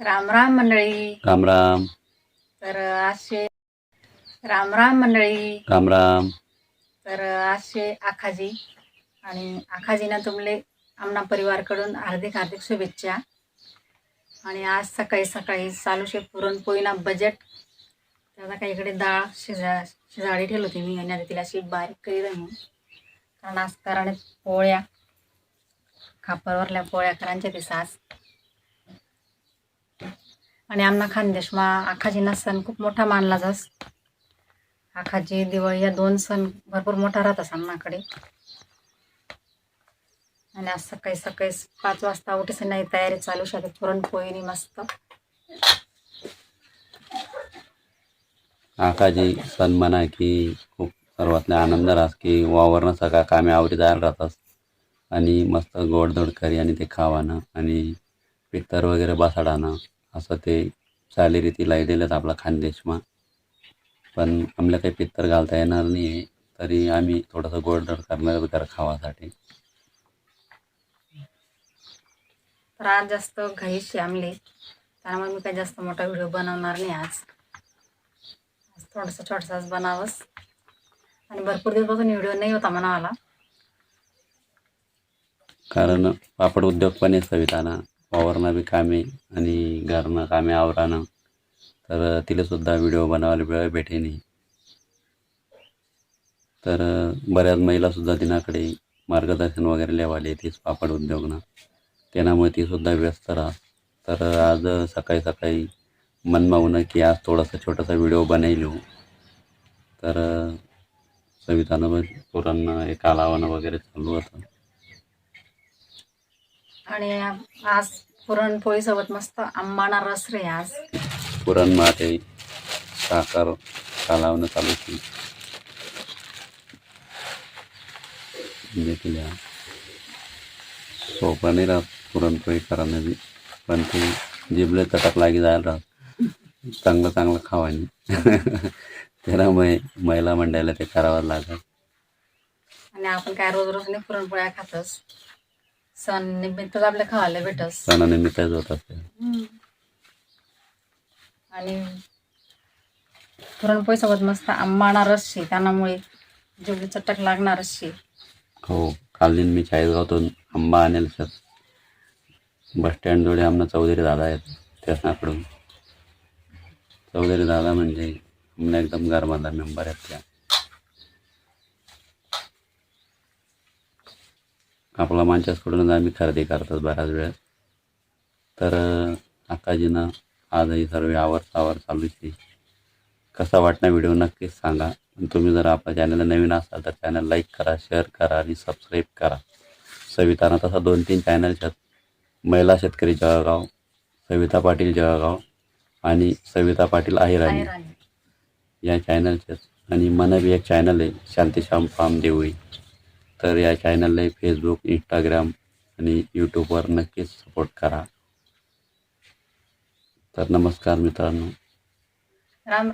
राम राम मंडळी. राम राम. तर असे राम राम मंडळी. राम राम. तर असे आखाजी आणि आखाजीना तुमले आमना परिवारकडून हार्दिक हार्दिक शुभेच्छा. आणि आज सकाळी सकाळी चालूशे पुरणपोळीना बजेट त्याचा काही इकडे डाळ शिजा शिजाडी ठेवली होती मी आणि आता तिला अशी बारीक करी म्हणून. कारण आज कारण पोळ्या. खापरवरल्या पोळ्या करांच्या ते सास. आणि आमना खानदेशमा आखाजीना सण खूप मोठा मानला जास. आखाजी दिवाळी या दोन सण भरपूर मोठा राहतात आमनाकडे आणि आज सकाळी सकाळी पाच वाजता उठीस नाही तयारी चालू शकते पुरणपोळीनी मस्त. आकाजी सण म्हणा की खूप सर्वातले आनंद राहस की वावरणं सगळा कामे आवडी जायला राहतात. आणि मस्त गोडधोड करी आणि ते खावानं आणि पित्तर वगैरे बसाडानं. असं ते चालीरीती लायलेलं आपला खानदेशमा. पण आम्हाला काही पित्तर घालता येणार नाही आहे तरी आम्ही थोडंसं गोडधोड करणार वगैरे खावासाठी. तर आज जास्त घाईशी आमले त्यामुळे मी काही जास्त मोठा व्हिडिओ बनवणार नाही आज. आज थोडंसं छोटंसंच बनावंस. आणि भरपूर दिवसपासून व्हिडिओ नाही होता म्हणावाला कारण पापड उद्योग पण आहे सविताना वावरणं बी कामे आणि घरनं कामे आवरानं. तर तिला सुद्धा व्हिडिओ बनवायला वेळ भेटे नाही तर बऱ्याच महिलासुद्धा तिनाकडे मार्गदर्शन वगैरे लेवाले तीच पापड उद्योगनं. त्यामुळे ती सुद्धा व्यस्त राहा. तर आज सकाळी सकाळी मनमावून की आज थोडासा छोटासा व्हिडिओ बनवलो. तर सवितानं पोरांना एक हे वगैरे चालू होतं. आणि आज पुरणपोळीसोबत मस्त आंबाना रस रे आज. पुरण माते साखर कालावणं चालू की देखील या. सोपं नाही राहत पुरणपोळी करणं बी पण ते जिबले चटक लागी जायला राहत. चांगलं चांगलं खावानी त्यामुळे महिला मंडळाला ते करावं लागत आणि आपण काय रोज रोज नाही पुरणपोळ्या खातस सण निमित्तच आपल्या खावायला भेटस. सणानिमित्तच होत असते. आणि पुरणपोळीसोबत मस्त आंबाना रसशी त्यामुळे जेवढी चटक लागणार अशी हो काल मी चाळीसगावतून आंबा आणेल सर. बस स्टँडजवळ आमना चौधरी दादा आहेत त्याच्याकडून चौधरी दादा म्हणजे आमना एकदम गरमाचा मेंबर आहेत त्या. आपला माणसाकडूनच आम्ही खरेदी करतात बऱ्याच वेळेस. तर आकाजीनं आजही सर्व आवर सावर चालूच आहे कसा वाटणार व्हिडिओ नक्कीच सांगा. आणि तुम्ही जर आपल्या चॅनलला नवीन असाल तर चॅनल लाईक करा शेअर करा आणि सबस्क्राईब करा. सविताना तसा दोन तीन चॅनल्स आहेत महिला शेतकरी जळगाव सविता पाटील जळगाव आणि सविता पाटील आहिराणी या चॅनलचे आणि मन बी एक चॅनल आहे शांतीश्याम फार्म देवळी तर या चॅनलला फेसबुक इंस्टाग्राम आणि यूट्यूबवर नक्कीच सपोर्ट करा. तर नमस्कार मित्रांनो. राम